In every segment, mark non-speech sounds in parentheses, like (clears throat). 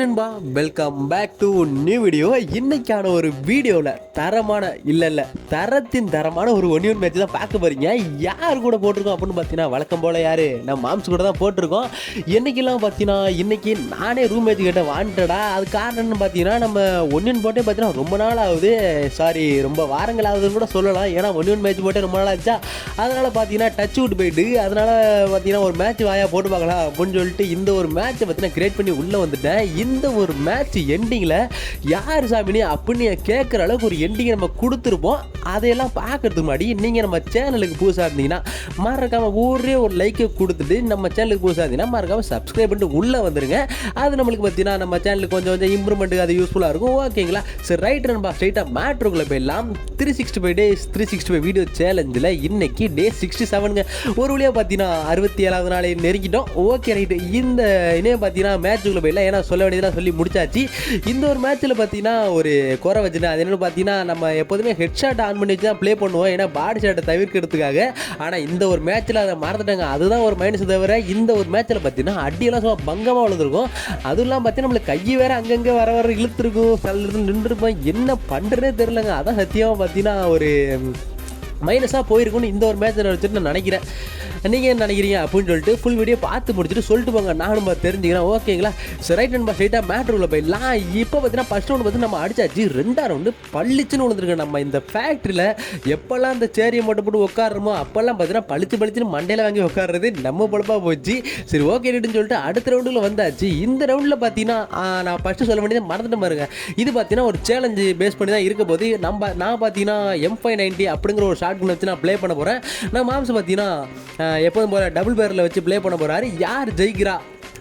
நண்பா welcome back to new video இன்னைக்கான ஒரு வீடியோவில் தரமான இல்லை இல்லை தரத்தின் தரமான ஒரு ஒன்னியன் மேட்ச் தான் பார்க்க போறீங்க. யார் கூட போட்டிருக்கோம் அப்படின்னு பார்த்தீங்கன்னா வழக்கம் போல் யார்? நம்ம மாம்ஸ் கூட தான் போட்டிருக்கோம். என்னைக்கெல்லாம் பார்த்தீங்கன்னா இன்னைக்கு நானே ரூம் மேட்ச் கிட்ட வாண்டடா. அது காரணம்னு பார்த்தீங்கன்னா நம்ம ஒன்னியன் போட்டே பார்த்தீங்கன்னா ரொம்ப நாள் ஆகுது. சாரி ரொம்ப வாரங்கள் ஆகுதுன்னு கூட சொல்லலாம். ஏன்னா ஒன்னியன் மேட்ச் போட்டே ரொம்ப நாள் ஆச்சா அதனால் பார்த்தீங்கன்னா டச் விட்டு போயிட்டு அதனால் பார்த்தீங்கன்னா ஒரு மேட்ச் வாயா போட்டு பார்க்கலாம் அப்படின்னு சொல்லிட்டு இந்த ஒரு மேட்ச்சை பார்த்தீங்கன்னா கிரியேட் பண்ணி உள்ளே வந்துட்டேன். இந்த ஒரு மேட்ச் எண்டிங்கில் யார் சாமினி அப்படின்னு கேட்குற அளவுக்கு ஒரு எண்டிங்கை நம்ம கொடுத்துருப்போம். அதையெல்லாம் பார்க்கறதுக்கு முன்னாடி நீங்கள் நம்ம சேனலுக்கு புதுசாக இருந்தீங்கன்னா மறக்காமல் ஒரே ஒரு லைக்கை கொடுத்துட்டு நம்ம சேனலுக்கு புதுசாக இருந்தீங்கன்னா மறக்காமல் சப்ஸ்கிரைப் பண்ணிட்டு உள்ளே வந்துருங்க. அது நம்மளுக்கு பார்த்தீங்கன்னா நம்ம சேனலுக்கு கொஞ்சம் கொஞ்சம் இம்ப்ரூவ்மெண்ட்டுக்கு அது யூஸ்ஃபுல்லாக இருக்கும். ஓகேங்களா சரி ரைட் நம்ம ஸ்ட்ரைட்டாக மேட்ருக்குள்ளே போயிடலாம். Three sixty five days three sixty five video சேலஞ்சில் இன்னைக்கு டே சிக்ஸ்டி செவனுங்க ஒரு வழியாக பார்த்தீங்கன்னா அறுபத்தி ஏழாவது நாளை நெருங்கிட்டோம். ஓகே ரைட்டு இந்த இணையம் பார்த்தீங்கன்னா மேட்ச்சுக்குள்ளே போயிடலாம். ஏன்னா சொல்ல வேண்டியதெல்லாம் சொல்லி முடிச்சாச்சு. இந்த ஒரு மேட்ச்சில் பார்த்தீங்கன்னா ஒரு குறை வச்சுட்டேன் அது என்னென்னு பார்த்தீங்கன்னா நம்ம எப்போதுமே ஹெட் ஷாட் ஆன் பண்ணி வச்சு தான் ப்ளே பண்ணுவோம். ஏன்னா பாடி ஷாட்டை தவிர்க்கிறதுக்காக. ஆனால் இந்த ஒரு மேட்ச்சில் அதை மறந்துட்டாங்க. அதுதான் ஒரு மைனஸ் தவிர இந்த ஒரு மேட்ச்சில் பார்த்தீங்கன்னா அடியெல்லாம் சும்மா பங்கமாக விழுந்திருக்கும். அதுவும் இல்லாமல் பார்த்தீங்கன்னா நம்மளுக்கு கை வேறு அங்கங்கே வர வர இழுத்துருக்கும். தள்ளு நின்றுருப்போம் என்ன பண்ணுறதே தெரிலங்க அதான் சத்தியமாக பார்த்தீங்கன்னா ஒரு மைனஸாக போயிருக்குன்னு இந்த ஒரு மேட்ச் வச்சுட்டு நான் நினைக்கிறேன். நீங்கள் என்ன நினைக்கிறீங்க அப்படின்னு சொல்லிட்டு ஃபுல் வீடியோ பார்த்து முடிச்சுட்டு சொல்லிட்டு போங்க. நானும் பார்த்து தெரிஞ்சுக்கிறேன். ஓகேங்களா சரி ரைட் நண்பா ஸ்ட்ரைட்டாக மேட்ரு உள்ள போயிடலாம் இப்போ பார்த்தீங்கன்னா ஃபஸ்ட் ரவுண்டு பார்த்து நம்ம அடிச்சாச்சு ரெண்டாம் ரவுண்டு பளிச்சுன்னு விழுந்துருக்கோம் நம்ம இந்த ஃபேக்ட்ரியில் எப்போல்லாம் இந்த சேரியை மட்டும் போட்டு உட்காடுறோமோ அப்போல்லாம் பார்த்தீங்கன்னா பளிச்சு பளிச்சுன்னு மண்டையில் வாங்கி உட்காடுறது நம்ம பொழப்பாக போச்சு. சரி ஓகேன்னு சொல்லிட்டு அடுத்த ரவுண்டில் வந்தாச்சு. இந்த ரவுண்டில் பார்த்தீங்கன்னா நான் ஃபஸ்ட்டு சொல்ல வேண்டியது மறந்துட்டு பாருங்க. இது பார்த்தீங்கன்னா ஒரு சேலஞ்சு பேஸ் பண்ணி தான் இருக்க போது நம்ம நான் பார்த்தீங்கன்னா எம் ஃபைவ் நைன்ட்டி அப்படிங்கிற ஒரு ஷார்ட் கன் வச்சு நான் ப்ளே பண்ண போகிறேன் நான் மாம்ஸ் பார்த்தீங்கன்னா எப்போதும் போல டபுள் பேரில் வச்சு ப்ளே பண்ண போகிறாரு யார் ஜெயிக்கிறா?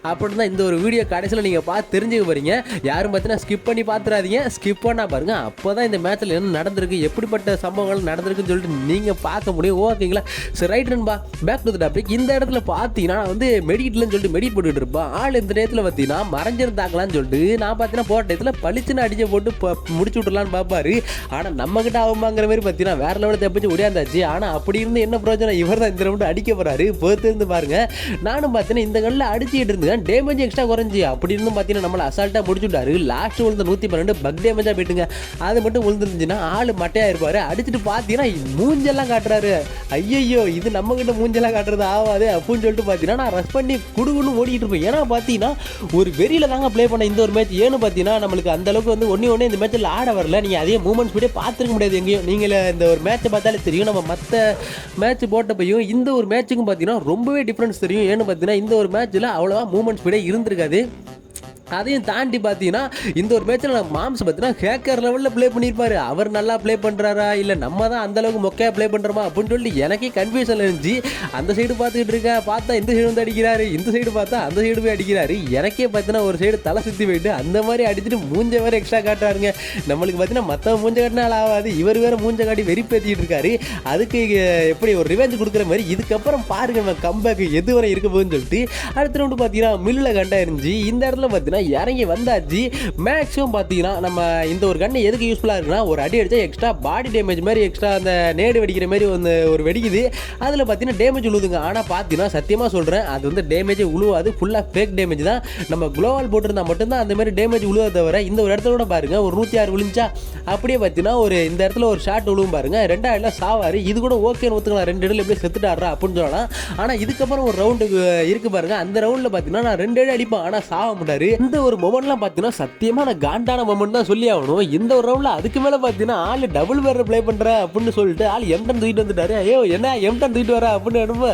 அப்படின்னு தான் இந்த ஒரு வீடியோ கடைசியில் நீங்கள் பார்த்து தெரிஞ்சுக்க போகிறீங்க யாரும் பார்த்தீங்கன்னா ஸ்கிப் பண்ணி பார்த்துறாதீங்க ஸ்கிப் பண்ணா பாருங்கள் அப்போ தான் இந்த மேட்ச்சில் என்ன நடந்திருக்கு எப்படிப்பட்ட சம்பவங்கள் நடந்திருக்குன்னு சொல்லிட்டு நீங்கள் பார்க்க முடியும். ஓகேங்களா சரி ரைட் நண்பா பேக் டு த டாபிக் இந்த இடத்துல பார்த்தீங்கன்னா நான் வந்து மெடிட்லன்னு சொல்லிட்டு மெடிட் போட்டுட்டு இருப்பேன். ஆள் இந்த நேரத்தில் பார்த்தீங்கன்னா மறைஞ்சிருந்தாங்களான்னு சொல்லிட்டு நான் பார்த்தீங்கன்னா போட்ட இடத்துல பளிச்சுன்னு அடிச்சு போட்டு முடிச்சு விட்டுலான்னு பார்ப்பாரு ஆனால் நம்மக்கிட்ட ஆகுமாங்கிற மாதிரி பார்த்தீங்கன்னா வேற லெவலில் தப்பிச்சு ஒடியாந்தாச்சு ஆனால் அப்படி இருந்து என்ன பிரயோஜனம்? இவர் தான் இந்த ரவுண்டு அடிக்க போகிறாரு பொறுத்திருந்து பாருங்க. நானும் பார்த்தீங்கன்னா இந்த கல்லில் அடிச்சுக்கிட்டு இருந்தேன் டேமேஜ் எக்ஸ்ட்ரா குறைஞ்சி. அப்படி இருந்தும் பார்த்தீங்கன்னா நம்மளை அசால்ட்டாக முடிச்சுட்டாரு. லாஸ்ட் விழுந்த நூற்றி பன்னெண்டு பக் டேமேஜாக போயிட்டுங்க. அது மட்டும் விழுந்துருந்துச்சுன்னா ஆள் மட்டையாக இருப்பார். அடிச்சுட்டு பார்த்தீங்கன்னா மூஞ்செல்லாம் காட்டுறாரு. ஐயையோ இது நம்ம கிட்ட மூஞ்செல்லாம் காட்டுறது ஆகாது அப்படின்னு சொல்லிட்டு பார்த்தீங்கன்னா நான் ரஸ் பண்ணி குடுகுன்னு ஓடிட்டு இருப்பேன். ஏன்னா பார்த்தீங்கன்னா ஒரு வெறியில் தாங்க ப்ளே பண்ண இந்த ஒரு மேட்ச் ஏன்னு பார்த்தீங்கன்னா நம்மளுக்கு அந்தளவுக்கு வந்து ஒன்றே ஒன்று இந்த மேட்ச்சில் ஆட வரல. நீங்கள் அதே மூமெண்ட்ஸ் கூட பார்த்துருக்க முடியாது எங்கேயும். நீங்கள் இந்த ஒரு மேட்ச்சை பார்த்தாலே தெரியும். நம்ம மற்ற மேட்ச் போட்டப்பையும் இந்த ஒரு மேட்ச்சுக்கும் பார்த்தீங்கன்னா ரொம்பவே டிஃப்ரென்ஸ் தெரியும். ஏன்னு பார்த்தீங்கன்னா இந்த ஒரு மேட்ச்சில் அவ்வளோவா மூமெண்ட்ஸ் கூட இருந்திருக்காது. அதையும் தாண்டி பார்த்தீங்கன்னா இந்த ஒரு மேட்ச்சில் நம்ம மாம்ஸ் பார்த்தீங்கன்னா ஹேக்கர் லெவலில் ப்ளே பண்ணியிருப்பாரு அவர் நல்லா ப்ளே பண்ணுறாரா இல்லை நம்ம தான் அந்த அளவுக்கு மொக்கையாக ப்ளே பண்ணுறோமா அப்படின்னு சொல்லிட்டு எனக்கே கன்ஃபியூஷன் இருந்துச்சு. அந்த சைடு பார்த்துக்கிட்டு இருக்கேன் பார்த்தா இந்த சைடு வந்து அடிக்கிறாரு. இந்த சைடு பார்த்தா அந்த சைடு போய் அடிக்கிறாரு. எனக்கே பார்த்தீங்கன்னா ஒரு சைடு தலை சுற்றி போயிட்டு அந்த மாதிரி அடிச்சுட்டு மூஞ்ச வேறு எக்ஸ்ட்ரா காட்டுறாருங்க. நம்மளுக்கு பார்த்தீங்கன்னா மற்ற மூஞ்ச காட்டினால ஆகாது. இவர் வேறு மூஞ்ச காட்டி வெறிப்பேற்றிட்டு இருக்காரு. அதுக்கு எப்படி ஒரு ரிவெஞ்ச் கொடுக்குற மாதிரி இதுக்கப்புறம் பாருங்க நம்ம கம்பேக் எது வரை இருக்க போகுதுன்னு சொல்லிட்டு அடுத்த ரவுண்டு பார்த்தீங்கன்னா மில்லில் கண்டா இருந்துச்சு. இந்த இடத்துல பார்த்தீங்கன்னா இறங்கி வந்தாச்சு. மேக்ஸிமம் பார்த்தீங்கன்னா நம்ம இந்த ஒரு கண்ணு எதுக்கு யூஸ்ஃபுல்லாக இருக்குன்னா ஒரு அடி அடித்தா எக்ஸ்ட்ரா பாடி டேமேஜ் மாதிரி எக்ஸ்ட்ரா அந்த நேடு வெடிக்கிற மாதிரி வந்து ஒரு வெடிக்குது. அதில் பார்த்தீங்கன்னா டேமேஜ் உழுதுங்க. ஆனால் பார்த்தீங்கன்னா சத்தியமாக சொல்கிறேன் அது வந்து டேமேஜே உழுவாது. ஃபுல்லாக ஃபேக் டேமேஜ் தான். நம்ம குளோவால் போட்டிருந்தா மட்டும்தான் அந்த மாதிரி டேமேஜ் உழுவதை தவிர இந்த ஒரு இடத்துல கூட பாருங்கள் ஒரு நூற்றி ஆறு விழுந்துச்சா? அப்படியே பார்த்தீங்கன்னா ஒரு இந்த இடத்துல ஒரு ஷாட் விழுவும் பாருங்கள் ரெண்டாயிரம் சாவார். இது கூட ஓகேன்னு ஒத்துக்கலாம். ரெண்டு இடத்துல எப்படி செத்துட்டாடுறா அப்படின்னு சொல்லலாம். ஆனால் இதுக்கப்புறம் ஒரு ரவுண்டு இருக்கு பாருங்க. அந்த ரவுண்டில் பார்த்தீங்கன்னா நான் ரெண்டு அடி அடிப்பேன். ஆனால் சாக மாட்டார். இந்த ஒரு மொமெண்ட்லாம் பார்த்தீங்கன்னா சத்தியமான காண்டான மொமெண்ட் தான் சொல்லி ஆகணும். இந்த ஒரு ரவுண்டில் அதுக்கு மேலே பார்த்தீங்கன்னா ஆள் டபுள் வேற ப்ளே பண்ணுற அப்படின்னு சொல்லிட்டு ஆள் எம்டன் தூக்கிட்டு வந்துட்டாரு. ஐயோ என்ன எம்டன் தூக்கிட்டு வர அப்படின்னு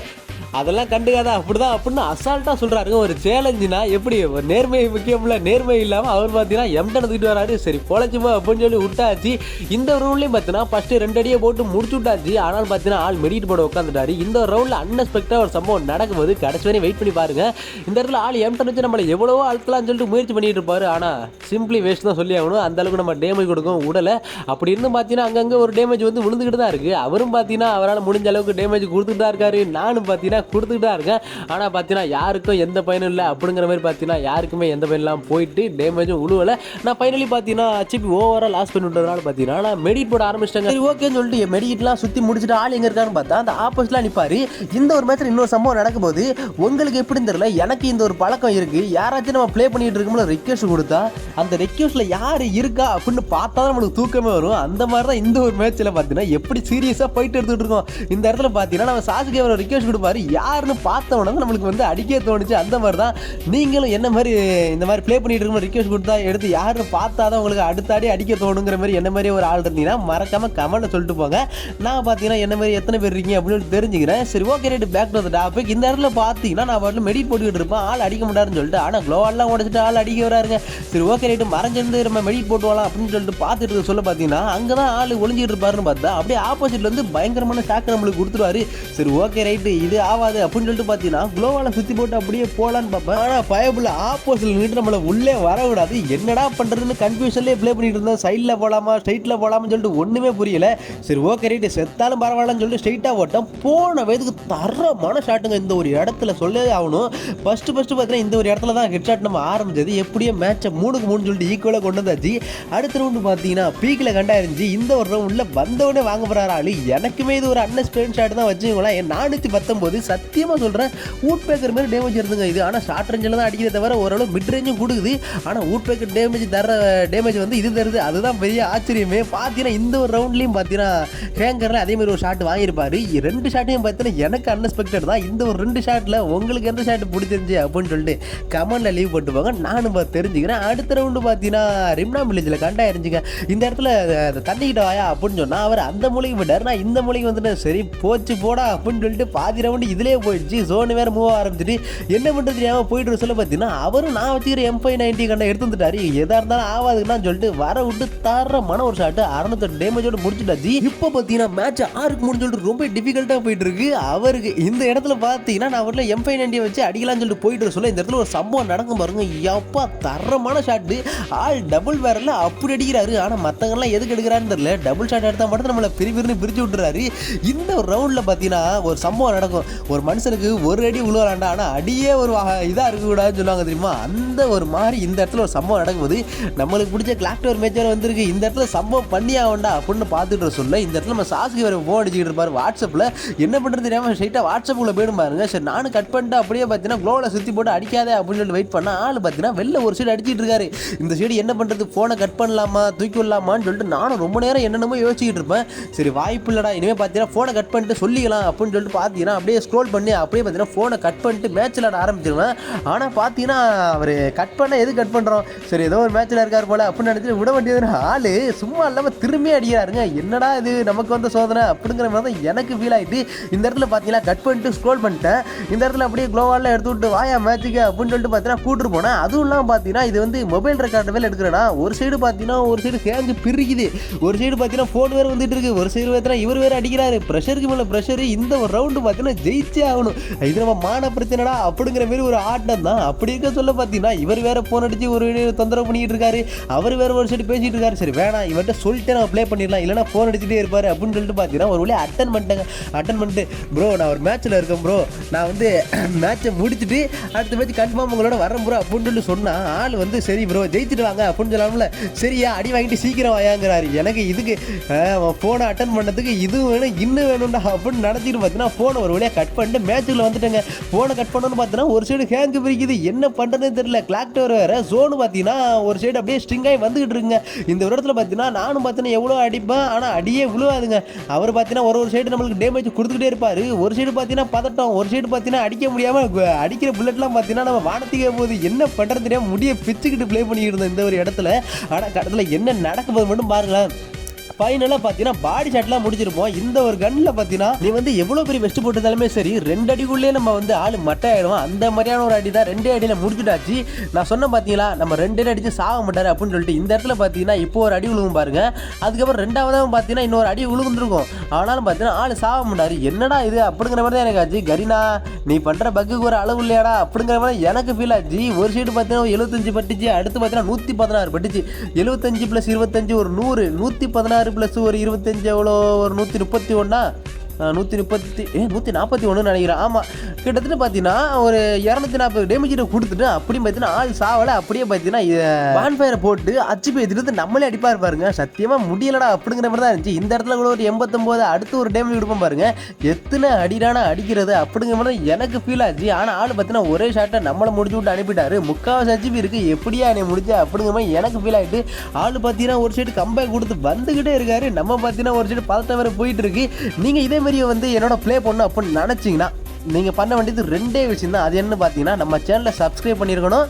அதெல்லாம் கண்டுக்காத அப்படிதான் அப்படின்னு அசால்ட்டாக சொல்கிறாருங்க ஒரு சேலஞ்சுனா எப்படி? நேர்மை முக்கியமில்ல நேர்மை இல்லாமல் அவர் பார்த்தீங்கன்னா எம்டன் தூக்கிட்டு வராரு. சரி பொழைச்சுமா அப்படின்னு சொல்லி விட்டாச்சு. இந்த ரவுண்ட்லேயும் பார்த்தீங்கன்னா ஃபஸ்ட்டு ரெண்டு அடியை போட்டு முடிச்சு விட்டாச்சு. ஆனால் பார்த்தீங்கன்னா ஆள் மெடிட் போட உட்காந்துட்டாரு இந்த ரவுண்டில் அன்எக்ஸ்பெக்டாக ஒரு சம்பவம் நடக்கும்போது கடைசி வரையும் வெயிட் பண்ணி பாருங்க. இந்த இடத்துல ஆள் எம்டன் வச்சு நம்மளை எவ்வளவோ அழுத்தலாம்னு சொல்லிட்டு முயற்சி பண்ணிட்டு இருப்பாரு. ஆனால் சிம்பிளி வேஸ்ட் தான் சொல்லி ஆகணும். அந்த அளவுக்கு நம்ம டேமேஜ் கொடுக்கும் உடலை அப்படி இருந்து பார்த்தீங்கன்னா அங்கங்கே ஒரு டேமேஜ் வந்து விழுந்துக்கிட்டு தான் இருக்குது அவரும் பார்த்தீங்கன்னா அவரால் முடிஞ்ச அளவுக்கு டேமேஜ் கொடுத்துட்டு தான் இருக்காரு. நானும் பார்த்தீங்கன்னா கொடுத்துக்கிட்டு தான் இருக்கேன். ஆனால் பார்த்தீங்கன்னா யாருக்கும் எந்த பயனும் இல்லை அப்படிங்கிற மாதிரி பார்த்தீங்கன்னா யாருக்குமே எந்த பயனும் போயிட்டு டேமேஜும் உழுவலை. நான் ஃபைனலி பார்த்தீங்கன்னா ஹெச்பி ஓவராக லாஸ் பண்ணி விட்டதுனால பார்த்தீங்கன்னா நான் மெடிட் போட ஆரம்பிச்சிட்டாங்க. சரி ஓகேன்னு சொல்லிட்டு மெடிட்லாம் சுற்றி முடிச்சுட்டு ஆள் எங்கே இருக்கான்னு பார்த்தா அந்த ஆப்போசிட்லாம் நிற்பார் இந்த ஒரு மேட்ச்சில் இன்னொரு சம்பவம் நடக்கும்போது உங்களுக்கு எப்படின்னு தெரியல எனக்கு இந்த ஒரு பழக்கம் இருக்குது யாராச்சும் நம்ம ப்ளே பண்ணிகிட்டு இருக்கும்போது ரெக்வஸ்ட் கொடுத்தா அந்த ரெக்வஸ்ட்டில் யார் இருக்கா அப்படின்னு பார்த்தா தான் நம்மளுக்கு தூக்கமே வரும். அந்த மாதிரி தான் இந்த ஒரு மேட்ச்சில் பார்த்தீங்கன்னா எப்படி சீரியஸாக போயிட்டு எடுத்துகிட்டு இருக்கோம். இந்த இடத்துல பார்த்தீங்கன்னா நம்ம சாசுக்கு ஒரு ரிக்வஸ்ட் கொடுப்பாரு. யாருன்னு பார்த்த உடனே நம்மளுக்கு வந்து அடிக்க தோணுச்சு. அந்த மாதிரி தான் நீங்களும் என்ன மாதிரி இந்த மாதிரி ப்ளே பண்ணிட்டு இருக்க ரிக்வஸ்ட் கொடுத்தா எடுத்து யாருன்னு பார்த்தா தான் உங்களுக்கு அடுத்தாடி அடிக்க தோணுங்கிற மாதிரி என்ன மாதிரி ஒரு ஆள் இருந்தீங்கன்னா மறக்காமல் கமெண்ட்ல சொல்லிட்டு போங்க. நான் பார்த்தீங்கன்னா என்ன மாதிரி எத்தனை பேர் இருக்கீங்க அப்படின்னு தெரிஞ்சுக்கிறேன். சரி okay right back to topic இந்த இடத்துல பார்த்தீங்கன்னா நான் பாட்டில் மெடி போட்டுக்கிட்டு இருப்பேன். ஆள் அடிக்க முடியாதுன்னு சொல்லிட்டு ஆனால் க்ளோவெல்லாம் உடச்சிட்டு ஆள் அடிக்க வராருங்க. சரி ஓகே ரைட்டு மறைஞ்சிருந்து நம்ம மெடி போட்டுவலாம் அப்படின்னு சொல்லிட்டு பார்த்துட்டு சொல்ல பார்த்தீங்கன்னா அங்கே தான் ஆள் ஒளிஞ்சிட்டு இருப்பாருன்னு பார்த்தா அப்படியே ஆப்போசிட்ல வந்து பயங்கரமான ஷாக் நம்மளுக்கு கொடுத்துருவாரு. சரி ஓகே ரைட்டு இது ஆகாது அப்படின்னு சொல்லிட்டு பார்த்தீங்கன்னா குளோவால சுற்றி போட்டு அப்படியே போகலான்னு பார்ப்பேன் ஆனால் பயபுள்ள ஆப்போசிட்ல நின்று நம்மளை உள்ளே வரக்கூடாது. என்னடா பண்ணுறதுன்னு கன்ஃபியூஷன்லேயே ப்ளே பண்ணிட்டு இருந்தேன். சைடில் போகலாமா ஸ்ட்ரைட்டில் போகலாமான்னு சொல்லிட்டு ஒன்றுமே புரியல. சரி ஓகே ரைட்டு செத்தாலும் பரவாயில்லன்னு சொல்லிட்டு ஸ்ட்ரைட்டாக ஓட்டம். போன வயதுக்கு தரமான ஷாட்டுங்க இந்த ஒரு இடத்துல சொல்லவே ஆகணும். ஃபஸ்ட்டு ஃபஸ்ட்டு பார்த்தீங்கன்னா இந்த ஒரு இடத்துல தான் ஹெட் ஷாட் நம்ம ஆரம்பிச்சது. எப்படியே மேட்சை மூணுக்கு மூணு சொல்லிட்டு ஈக்குவலாக கொண்டு வந்தாச்சு. அடுத்த ரவுண்டு பார்த்தீங்கன்னா பீக்கில் கண்டா இருந்துச்சு. இந்த ஒரு ரவுண்டில் வந்தவொடனே வாங்க போகிறாரு ஆளு. எனக்குமே இது ஒரு அன்எக்ஸ்பீரியன்ஸ் ஷாட் தான் வச்சுங்களேன் நானூற்றி பத்தொம்போது சத்தியமாக சொல்கிறேன் ஊட் பேக்கர் மாதிரி டேமேஜ் இருந்துங்க இது. ஆனால் ஷார்ட் ரேஞ்சில் தான் அடிக்கிறத தவிர ஓரளவு மிட் ரேஞ்சும் கொடுக்குது. ஆனால் ஊட் பேக்கர் டேமேஜ் தர டேமேஜ் வந்து இது தருது. அதுதான் பெரிய ஆச்சரியமே. பார்த்தீங்கன்னா இந்த ஒரு ரவுண்ட்லையும் பார்த்தீங்கன்னா ஹேங்கரில் அதே மாதிரி ஒரு ஷாட் வாங்கியிருப்பாரு. ரெண்டு ஷாட்டையும் பார்த்தீங்கன்னா எனக்கு அன்எக்ஸ்பெக்டட் தான். இந்த ஒரு ரெண்டு ஷாட்டில் உங்களுக்கு எந்த ஷாட் பிடிச்சிருந்துச்சு அப்படின்னு சொல்லிட்டு கமெண்டில் லீவ் போட்டு போங்க நானும் பார்த்து தெரிஞ்சுக்கிறேன். அடுத்த ரவுண்டு பார்த்தீங்கன்னா ரிம்னா வில்லேஜில் கண்டா இருந்துச்சுங்க இந்த இடத்துல தண்ணிக்கிட்ட வாயா அப்படின்னு சொன்னால் அவர் அந்த மூலைக்கு போயிட்டார். நான் இந்த மூலைக்கு வந்துட்டு சரி போச்சு போடா அப்படின்னு சொல்லிட்டு பாதி ரவுண்டு இதுலேயே போயிடுச்சு. ஜோனு வேறு மூவ் ஆரம்பிச்சிட்டு என்ன பண்ணுறது தெரியாமல் போயிட்டு சொல்ல பார்த்தீங்கன்னா அவரும் நான் வச்சுக்கிற எம்பை நைன்டி கண்ணை எடுத்து வந்துட்டாரு. எதாக இருந்தாலும் ஆகாதுன்னா சொல்லிட்டு வர விட்டு தரமான ஒரு ஷாட்டு அறுநூத்தெட்டு டேமேஜோடு முடிச்சுட்டாச்சு. இப்போ பார்த்தீங்கன்னா மேட்ச் ஆறுக்கு முடிஞ்சு சொல்லிட்டு ரொம்ப டிஃபிகல்ட்டாக போயிட்டு இருக்கு. அவருக்கு இந்த இடத்துல பார்த்தீங்கன்னா நான் அவரில் எம்பை நைன்டியை வச்சு அடிக்கலாம்னு சொல்லிட்டு போயிட்டு சொல்ல இந்த இடத்துல ஒரு சம்பவம் நடக்கும் பாருங்க. எப்பா தரமான ஷாட்டு ஆள் டபுள் வேரில் அப்படி அடிக்கிறாரு. ஆனால் மற்றவங்கலாம் எதுக்கு எடுக்கிறான்னு தெரியல. டபுள் ஷாட் எடுத்தால் மட்டும் நம்மளை பிரி பிரின்னு விட்டுறாரு. இந்த ரவுண்டில் பார்த்தீங்கன்னா ஒரு சம்பவம் நடக்கும். ஒரு மனுஷனுக்கு ஒரு அடி உழுவலாண்டா ஆனால் அடியே ஒரு இதாக இருக்கக்கூடாதுன்னு சொல்லுவாங்க தெரியுமா? அந்த ஒரு மாதிரி இந்த இடத்துல ஒரு சம்பவம் நடக்கும்போது நம்மளுக்கு பிடிச்ச கிளாக்டர் மேட்சர் வந்திருக்கு. இந்த இடத்துல சம்பவம் பண்ணி வேண்டா அப்படின்னு பார்த்துட்டு சொல்ல இந்த இடத்துல நம்ம சாசுக்கு வர ஃபோன் அடிச்சுக்கிட்டு இருப்பாரு. வாட்ஸ்அப்பில் என்ன பண்ணுறது தெரியாமல் ஸ்ட்ரைட்டாக வாட்ஸ்அப்பில் போயிடும் பாருங்க. சரி நானும் கட் பண்ணிட்டு அப்படியே பார்த்தீங்கன்னா க்ளோவில் சுற்றி போட்டு அடிக்காதே அப்படின்னு சொல்லி வெயிட் பண்ணால் ஆள் பார்த்தீங்கன்னா வெளில ஒரு சைடு அடிச்சிட்டு இருக்காரு. இந்த சைடு என்ன பண்ணுறது ஃபோனை கட் பண்ணலாமா? தூக்கி விடலாமான்னு சொல்லிட்டு நானும் ரொம்ப நேரம் என்னென்னமோ யோசிச்சுக்கிட்டு இருப்பேன். சரி வாய்ப்பு இல்லைடா. இனிமேல் பார்த்தீங்கன்னா ஃபோனை கட் பண்ணிட்டு சொல்லிக்கலாம் அப்படின்னு சொல்லிட்டு பார்த்தீங்கன்னா அப்படியே ஸ்க்ரோல் பண்ணி அப்படியே பார்த்தீங்கன்னா ஃபோனை கட் பண்ணிட்டு மேட்ச் விளாட ஆரம்பிச்சிருவேன். ஆனால் பார்த்தீங்கன்னா அவர் கட் பண்ண எது கட் பண்ணுறோம் சரி ஏதோ ஒரு மேட்ச்சில் இருக்கார் போல் அப்படின்னு நினச்சிட்டு விட வேண்டியது ஆள் சும்மா இல்லாமல் திரும்பி அடிக்கிறாருங்க. என்னடா இது? நமக்கு வந்த சோதனை அப்படிங்கிற மாதிரி தான் எனக்கு ஃபீல் ஆகிட்டு இந்த இடத்துல பார்த்தீங்கன்னா கட் பண்ணிட்டு ஸ்க்ரோல் பண்ணிட்டேன். இந்த இடத்துல அப்படியே க்ளோவாலில் எடுத்து விட்டு வாயா மேட்ச்சுக்கு அப்படின்னு சொல்லிட்டு பார்த்தீங்கன்னா கூட்டு போனேன். அதுவும் இல்லாமல் பார்த்தீங்கன்னா இது வந்து மொபைல் ரெக்கார்டு வேலை எடுக்கிறேன்னா ஒரு சைடு பார்த்தீங்கன்னா ஒரு சைடு சேர்ந்து பிரிக்குது. ஒரு சைடு பார்த்தீங்கன்னா ஃபோன் வேறு வந்துட்டு இருக்கு. ஒரு சைடு பார்த்தீங்கன்னா இவர் வேறு அடிக்கிறாரு. ப்ரெஷருக்கு மேலே ப்ரெஷர் இந்த ஒரு ரவுண்டு பார்த்தீங்கன்னா ஜெயிச்சே ஆகணும். இது நம்ம மான பிரச்சனைடா அப்படிங்கிற மாதிரி ஒரு ஆட்டம் தான். அப்படி இருக்க சொல்ல பார்த்தீங்கன்னா இவர் வேற ஃபோன் அடிச்சு ஒரு தொந்தரவு பண்ணிட்டு இருக்காரு. அவர் வேற ஒரு சைடு பேசிட்டு இருக்காரு. சரி வேணாம் இவர்கிட்ட சொல்லிட்டு நம்ம ப்ளே பண்ணிடலாம். இல்லைனா ஃபோன் அடிச்சுட்டே இருப்பார் அப்படின்னு சொல்லிட்டு பார்த்தீங்கன்னா ஒரு வழியாக அட்டன் பண்ணிட்டேங்க. அட்டன் பண்ணிட்டு ப்ரோ நான் ஒரு மேட்ச்சில் இருக்கேன் ப்ரோ நான் வந்து (clears throat) மேட்ச்சை முடிச்சுட்டு அடுத்த மேட்ச் கன்ஃபார்ம் உங்களோட வரேன் ப்ரோ அப்படின்னு சொல்லி சொன்னால் ஆள் வந்து சரி ப்ரோ ஜெயிச்சுட்டு வாங்க அப்படின்னு சொல்லாமல சரியா அடி வாங்கிட்டு சீக்கிரம் வாயாங்கிறாரு. எனக்கு இதுக்கு ஃபோனை அட்டன் பண்ணதுக்கு இது வேணும் இன்னும் வேணும்டா அப்படின்னு நடத்திட்டு பார்த்தீங்கன்னா ஃபோனை ஒரு வழியாக கட் பண்ணிட்டு மேட்ச்சுக்குள்ள வந்துட்டேங்க. ஃபோனை கட் பண்ணணும்னு பார்த்தோன்னா ஒரு சைடு ஹேங்கு பிரிக்குது என்ன பண்ணுறதுன்னு தெரியல. கிளாக் டவர் வேறு ஜோனு பார்த்தீங்கன்னா ஒரு சைடு அப்படியே ஸ்ட்ரிங்காகி வந்துகிட்டு இருக்குங்க. இந்த ஒரு இடத்துல பார்த்தீங்கன்னா நானும் பார்த்தீங்கன்னா எவ்வளோ அடிப்பேன்? ஆனால் அடியே விழுவாதுங்க. அவர் பார்த்தீங்கன்னா ஒரு ஒரு சைடு நம்மளுக்கு டேமேஜ் கொடுத்துக்கிட்டே இருப்பார். ஒரு சைடு பார்த்தீங்கன்னா பதட்டம். ஒரு சைடு பார்த்தீங்கன்னா அடிக்க முடியாமல் அடிக்கிற புல்லட்லாம் பார்த்தீங்கன்னா நம்ம வானத்துக்கே போகுது. என்ன பண்ணுறது முடிய பிச்சுக்கிட்டு ப்ளே பண்ணிக்கிட்டு இருந்தோம் இந்த ஒரு இடத்துல. ஆனால் கடத்தில் என்ன நடக்க மட்டும் பாருங்களேன். ஃபைனலாக பார்த்தீங்கன்னா பாடி ஷாட்லாம் முடிச்சிருப்போம் இந்த ஒரு கன்னில் பார்த்தீங்கன்னா நீ வந்து எவ்வளோ பெரிய வெஸ்ட் போட்டிருந்தாலுமே சரி ரெண்டு அடிக்குள்ளேயே நம்ம வந்து ஆள் மட்டை ஆயிடுவோம் அந்த மாதிரியான ஒரு அடி தான் ரெண்டே அடியில் முடிச்சுட்டாச்சு நான் சொன்ன பார்த்தீங்களா நம்ம ரெண்டு அடி அடிச்சு சாக மாட்டார் அப்படின்னு சொல்லிட்டு இந்த இடத்துல பார்த்தீங்கன்னா இப்போ ஒரு அடி விழுகும் பாருங்க. அதுக்கப்புறம் ரெண்டாவதாக பார்த்தீங்கன்னா இன்னொரு அடி விழுந்துருக்கும் ஆனாலும் பார்த்தீங்கன்னா ஆள் சாக மாட்டார். என்னடா இது? அப்படிங்கிற மாதிரி தான் எனக்கு ஆச்சு. கரினா நீ பண்ணுற பக்குக்கு ஒரு அளவு இல்லையாடா? அப்படிங்கிற மாதிரி எனக்கு ஃபீல் ஆச்சு. ஒரு சைடு பார்த்தீங்கன்னா எழுபத்தஞ்சு பட்டுச்சு. அடுத்து பார்த்தீங்கன்னா நூற்றி பதினாறு பட்டுச்சு. எழுபத்தஞ்சு ப்ளஸ் இருபத்தஞ்சு ஒரு நூறு. நூற்றி பதினாறு ப்ளஸ் ஒரு இருபத்தஞ்சு எவ்வளோ ஒரு நூற்றி முப்பத்தி ஒன்றா நூற்றி முப்பத்தி ஏ நூற்றி நாற்பத்தி ஒன்றுன்னு நினைக்கிறேன். ஆமாம் கிட்டத்தட்ட பார்த்தீங்கன்னா ஒரு இரநூத்தி நாற்பது டேமேஜ் கொடுத்துட்டு அப்படியும் பார்த்தீங்கன்னா ஆள் சாவலை அப்படியே பார்த்தீங்கன்னா பான்ஃபயரை போட்டு அச்சு போய் நம்மளே அடிப்பார் பாருங்க. சத்தியமாக முடியலடா அப்படிங்கிற மாதிரி தான் இருந்துச்சு. இந்த இடத்துல கூட ஒரு எண்பத்தொம்போது அடுத்து ஒரு டேமேஜ் கொடுப்போம் பாருங்க. எத்தனை அடிடானா அடிக்கிறது அப்படிங்கிற மாதிரி எனக்கு ஃபீல் ஆச்சு. ஆனால் ஆள் பார்த்தீங்கன்னா ஒரே ஷாட்டை நம்மளை முடிச்சு விட்டு அனுப்பிட்டாரு. முக்காவாசி அச்சுபி இருக்குது எப்படியா என்னை முடிச்சா அப்படிங்கிற மாதிரி எனக்கு ஃபீல் ஆகிட்டு ஆள் பார்த்தீங்கன்னா ஒரு சைடு கம்பேக் கொடுத்து வந்துக்கிட்டே இருக்காரு. நம்ம பார்த்தீங்கன்னா ஒரு சைடு பதட்டம் வேறு போயிட்டு இருக்கு. நீங்கள் இதே மாதிரி வந்து என்னோட ப்ளே பண்ணும் அப்படின்னு நினச்சிங்கன்னா நீங்கள் பண்ண வேண்டியது ரெண்டே விஷயம் தான். அது என்ன பார்த்தீங்கன்னா நம்ம சேனலை சப்ஸ்கிரைப் பண்ணியிருக்கணும்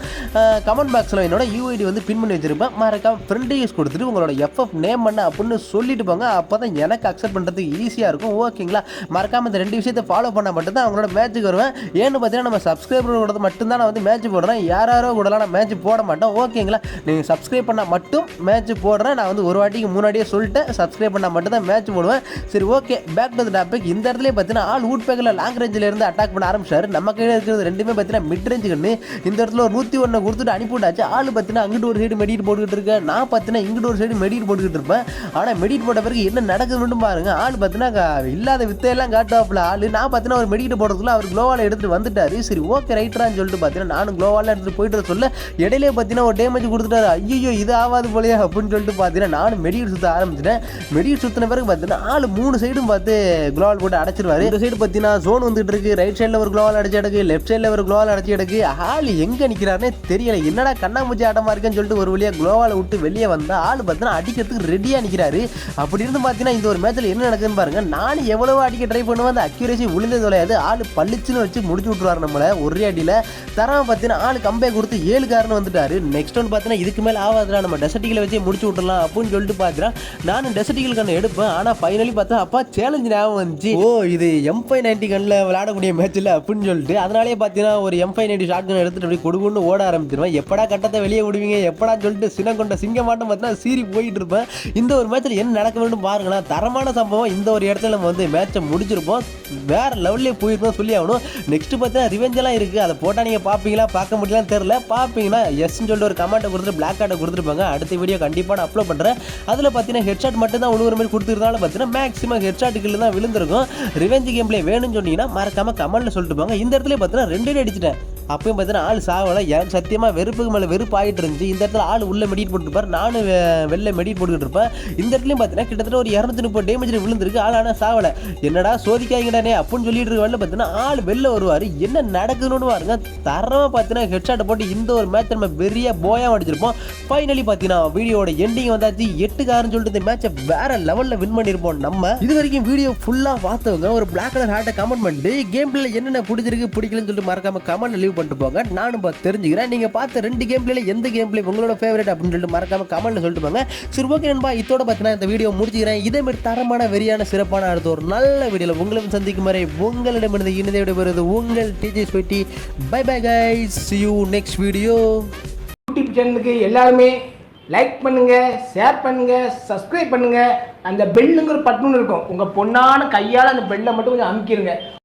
கமெண்ட் பாக்ஸில் என்னோட யூஐடி வந்து பின் பண்ணி வச்சிருப்பேன். மறக்காம ஃப்ரெண்டு யூஸ் கொடுத்துட்டு உங்களோட எஃப்எஃப் நேம் பண்ண அப்படின்னு சொல்லிட்டு போங்க. அப்போ தான் எனக்கு அக்செப்ட் பண்ணுறதுக்கு ஈஸியாக இருக்கும். ஓகேங்களா மறக்காம இந்த ரெண்டு விஷயத்தை ஃபாலோ பண்ணால் மட்டும்தான் அவங்களோட மேட்ச்சுக்கு வருவேன். ஏன்னு பார்த்தீங்கன்னா நம்ம சப்ஸ்கிரைபர் கூட மட்டும்தான் நான் வந்து மேட்ச் போடுறேன். யாரோ கூடலாம் நான் மேட்ச் போட மாட்டேன். ஓகேங்களா நீங்கள் சப்ஸ்கிரைப் பண்ணால் மட்டும் மேட்ச் போடுறேன். நான் வந்து ஒரு வாட்டிக்கு முன்னாடியே சொல்லிட்டேன். சப்ஸ்கிரைப் பண்ணால் மட்டும் தான் மேட்ச் போடுவேன். சரி ஓகே பேக் டு டாபிக் இந்த இடத்துல பார்த்தீங்கன்னா ஆள் ஊட் பேக்கில் லாங் ரேஞ்சில் இருந்து அட்டாக் பண்ண ஆரம்பிச்சாரு. நம்ம கையில் இருக்கிறது ரெண்டுமே பார்த்தீங்கன்னா மிட் ரேஞ்சு கண்ணு. இந்த இடத்துல ஒரு நூற்றி ஒன்று கொடுத்துட்டு அனுப்பிவிட்டாச்சு. ஆள் பார்த்தீங்கன்னா அங்கிட்டு ஒரு சைடு மெடிட் போட்டுக்கிட்டு இருக்கேன் நான் பார்த்தீங்கன்னா இங்கிட்டு ஒரு சைடு மெடிட் போட்டுக்கிட்டு இருப்பேன். ஆனால் மெடிட் போட்ட பிறகு என்ன நடக்குதுன்னு பாருங்க. ஆள் பார்த்தீங்கன்னா இல்லாத வித்தையெல்லாம் காட்டுவாப்பில் ஆள். நான் பார்த்தீங்கன்னா ஒரு மெடிட் போடுறதுக்குள்ள அவர் க்ளோவால் எடுத்துட்டு வந்துட்டாரு. சரி ஓகே ரைட்டரான்னு சொல்லிட்டு பார்த்தீங்கன்னா நானும் க்ளோவால் எடுத்துட்டு போயிட்டு சொல்ல இடையிலே பார்த்தீங்கன்னா ஒரு டேமேஜ் கொடுத்துட்டாரு. ஐயோ இது ஆகாது போலயே அப்படின்னு சொல்லிட்டு பார்த்தீங்கன்னா நானும் மெடிட் சுற்ற ஆரம்பிச்சிட்டேன். மெடிட் சுற்றின பிறகு பார்த்தீங்கன்னா ஆள் மூணு சைடும் பார்த்து க்ளோவால் போட்டு அடைச்சிருவாரு. இந்த சைடு பார்த்தீங்கன்னா ஜோன் வந்துட்டு இருக்கு. ரைட் சைடில் ஒரு குளோவால் அடிச்சு எடுக்கு லெஃப்ட் சைடில் ஒரு குளோவால் அடிச்சு எடுக்கு. ஆள் எங்கே நிற்கிறாருன்னு தெரியல. என்னடா கண்ணாமூச்சி ஆட்டமாக இருக்கேன்னு சொல்லிட்டு ஒரு வழியாக குளோவால் விட்டு வெளியே வந்தால் ஆள் பார்த்தீங்கன்னா அடிக்கிறதுக்கு ரெடியாக நிற்கிறாரு அப்படி இருந்து பார்த்தீங்கன்னா இந்த ஒரு மேட்ச்சில் என்ன நடக்குதுன்னு பாருங்க. நானும் எவ்வளோ அடிக்க ட்ரை பண்ணுவேன். அந்த அக்யூரேசி விழுந்தது தொலையாது. ஆள் பளிச்சுன்னு வச்சு முடிச்சு விட்டுருவாரு நம்மளை ஒரே அடியில். தரம் பார்த்தீங்கன்னா ஆள் கம்பே கொடுத்து ஏழு காரன்னு வந்துட்டாரு. நெக்ஸ்ட் ஒன் பார்த்தீங்கன்னா இதுக்கு மேலே ஆகாதுடா. நம்ம டெசர்ட்டிகளை வச்சு முடிச்சு விட்டுலாம் அப்படின்னு சொல்லிட்டு பார்த்தீங்கன்னா நானும் டெசர்ட்டிகள் எடுப்பேன். ஆனால் ஃபைனலி பார்த்தா அப்பா சேலஞ்சு ஞாபகம் வந்துச்சு. ஓ இது எம் ஃபைவ் நைன்டி கண்ணில் விளையாடக்கூடிய மேட்ச் மேட்ச்சில் அப்படின்னு சொல்லிட்டு அதனாலே பார்த்தீங்கன்னா ஒரு M five ninety shotgun எடுத்துட்டு அப்படி கொடுக்குன்னு ஓட ஆரம்பிச்சிருவேன். எப்படா கட்டத்தை வெளியே விடுவீங்க? எப்படா சொல்லிட்டு சின்ன கொண்ட சிங்கமாட்டம் பார்த்தீங்கன்னா சீரி போயிட்டு இருப்பேன். இந்த ஒரு மேட்ச்சில் என்ன நடக்க வேண்டும் பாருங்களேன். தரமான சம்பவம். இந்த ஒரு இடத்துல நம்ம வந்து மேட்சை முடிச்சிருப்போம். வேற லெவல்லே போயிருப்போம் சொல்லி ஆகணும். நெக்ஸ்ட் பார்த்தீங்கன்னா ரிவெஞ்செல்லாம் இருக்குது அதை போட்டால் நீங்கள் பார்ப்பீங்களா பார்க்க முடியலான்னு தெரில பார்ப்பீங்கன்னா எஸ்ன்னு சொல்லிட்டு ஒரு கமெண்ட்டை கொடுத்துட்டு பிளாக் கார்டை கொடுத்துருப்பாங்க. அடுத்த வீடியோ கண்டிப்பாக நான் அப்லோட் பண்ணுறேன் அதில் பார்த்தீங்கன்னா ஹெட்ஷாட் மட்டும் தான் உழுவுற மாதிரி கொடுத்துருந்தாலும் பார்த்தீங்கன்னா மேக்ஸிமம் ஹெட்ஷாட்டுக்குள்ள தான் விழுந்திருக்கும். ரிவெஞ்ச் கேம்லேயே வேணும்னு சொன்னீங்கன்னா மறக்காமல் கமெண்ட்ல சொல்லிட்டு போங்க இந்த இடத்துல பார்த்தீங்கன்னா ரெண்டு அடிச்சிட்டேன். அப்பயும் பார்த்தீங்கன்னா ஆள் சாவலை எனக்கு சத்தியமாக வெறுப்புக்கு மேலே வெறுப்பு ஆகிட்டு இருந்துச்சு இந்த இடத்துல ஆள் உள்ளே மெடிட் போட்டுருப்பார். நானும் வெளில மெடிட் போட்டுக்கிட்டு இருப்பேன். இந்த இடத்துலையும் பார்த்தீங்கன்னா கிட்டத்தட்ட ஒரு இரநூத்தி முப்பது டேமேஜ் விழுந்திருக்கு. ஆள் ஆனால் சாவலை என்னடா சோதிக்காங்கடானே அப்படின்னு சொல்லிட்டு இருக்க பார்த்தீங்கன்னா ஆள் வெளில வருவார். என்ன நடக்குதுன்னு பாருங்க. தரமாக பார்த்தீங்கன்னா ஹெட்ஷாட்டை போட்டு இந்த ஒரு மேட்ச் நம்ம பெரிய போயாக அடிச்சிருப்போம். ஃபைனலி பார்த்தீங்கன்னா வீடியோட எண்டிங் வந்தாச்சு. எட்டுக்காரன்னு சொல்லிட்டு இந்த மேட்ச்சை வேற லெவலில் வின் பண்ணியிருப்போம் நம்ம. இது வரைக்கும் வீடியோ ஃபுல்லாக பார்த்தவங்க ஒரு பிளாக் கலர் ஹார்ட்டை கமெண்ட் பண்ணிட்டு கேம் பிள்ளை என்னென்ன பிடிச்சிருக்கு பிடிக்கலன்னு சொல்லிட்டு மறக்காம கமெண்ட் லீவ் பண்ணிட்டு போங்க. நானும் பார்த்து தெரிஞ்சுக்கிறேன். நீங்கள் பார்த்த ரெண்டு கேம் பிளேல எந்த கேம் பிளே உங்களோட ஃபேவரட் அப்படின்னு சொல்லிட்டு மறக்காம கமெண்ட்ல சொல்லிட்டு போங்க. சரி ஓகே நண்பா. இதோட பார்த்தீங்கன்னா இந்த வீடியோ முடிச்சுக்கிறேன். இதே மாதிரி தரமான வெறியான சிறப்பான அடுத்த ஒரு நல்ல வீடியோவில் உங்களும் சந்திக்கும் வரை உங்களிடமிருந்து இணைந்து விடைபெறுவது உங்கள் டிஜே பெட்டி bye bye guys you next video YouTube சேனலுக்கு எல்லாருமே லைக் பண்ணுங்க ஷேர் பண்ணுங்க சப்ஸ்கிரைப் பண்ணுங்க. அந்த பெல்லுங்கிற பட்டன் இருக்கும். உங்க பொண்ணான கையால் அந்த பெல்லை மட்டும் கொஞ்சம் அமுக்கிடுங்க